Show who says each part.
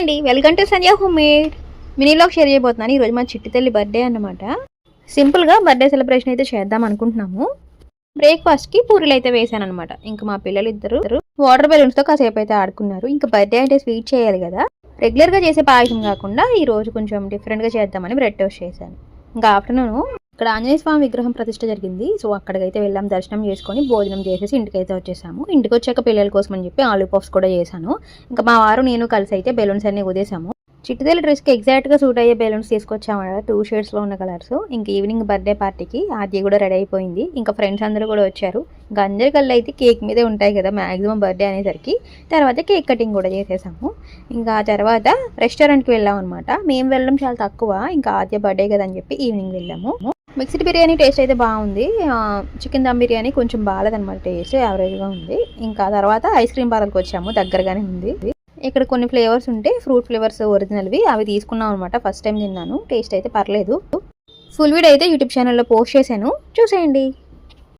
Speaker 1: అండి. Welcome to Sanjay home made మినీలోకి share చేయబోతున్నాను. ఈరోజు మా చిట్టి తల్లి బర్త్డే అన్నమాట. సింపుల్గా బర్త్డే సెలబ్రేషన్ అయితే చేద్దాం అనుకుంటున్నాము. బ్రేక్ఫాస్ట్కి పూరీలు అయితే వేసాను అనమాట ఇంకా మా పిల్లలు ఇద్దరు వాటర్ బెలూన్స్తో కాసేపు అయితే ఆడుకున్నారు. ఇంకా బర్త్డే అంటే స్వీట్ చేయాలి కదా. రెగ్యులర్గా చేసే పాయసం కాకుండా ఈ రోజు కొంచెం డిఫరెంట్గా చేద్దామని బ్రెడ్ టోస్ట్ చేశాను. ఇంకా ఆఫ్టర్నూన్ ఇక్కడ ఆంజనేయ స్వామి విగ్రహం ప్రతిష్ట జరిగింది. సో అక్కడికైతే వెళ్ళాం దర్శనం చేసుకొని భోజనం చేసేసి ఇంటికైతే వచ్చేసాము. ఇంటికి వచ్చాక పిల్లల కోసం అని చెప్పి ఆలూ పఫ్స్ కూడా చేశాను. ఇంకా మా వారు నేను కలిసి అయితే బెలూన్స్ అన్ని ఉదేశాము చిట్టుదేల డ్రెస్కి ఎగ్జాక్ట్గా సూట్ అయ్యే బెలూన్స్ తీసుకొచ్చామన్నమాట టూ షేడ్స్లో ఉన్న కలర్స్ ఇంకా ఈవినింగ్ బర్త్డే పార్టీకి ఆది కూడా రెడీ అయిపోయింది. ఇంకా ఫ్రెండ్స్ అందరూ కూడా వచ్చారు. ఇంకా అందరి కళ్ళు అయితే కేక్ మీదే ఉంటాయి కదా మ్యాక్సిమం బర్త్డే అనేసరికి. తర్వాత కేక్ కటింగ్ కూడా చేసేసాము. ఇంకా తర్వాత రెస్టారెంట్కి వెళ్ళాం అనమాట మేము వెళ్ళడం చాలా తక్కువ. ఇంకా ఆద్య బర్త్డే కదా అని చెప్పి ఈవినింగ్ వెళ్ళాము. మిక్స్డ్ బిర్యానీ టేస్ట్ అయితే బాగుంది. చికెన్ దమ్ బిర్యానీ కొంచెం బాగాలేదనమాట టేస్ట్ యావరేజ్గా ఉంది. ఇంకా తర్వాత ఐస్ క్రీమ్ పార్లర్కి వచ్చాము దగ్గరగానే ఉంది. ఇక్కడ కొన్ని ఫ్లేవర్స్ ఉంటే ఫ్రూట్ ఫ్లేవర్స్ ఒరిజినల్వి అవి తీసుకున్నాం అనమాట ఫస్ట్ టైం తిన్నాను. టేస్ట్ అయితే పర్లేదు. ఫుల్ వీడియో అయితే యూట్యూబ్ ఛానల్లో పోస్ట్ చేశాను. చూసేయండి.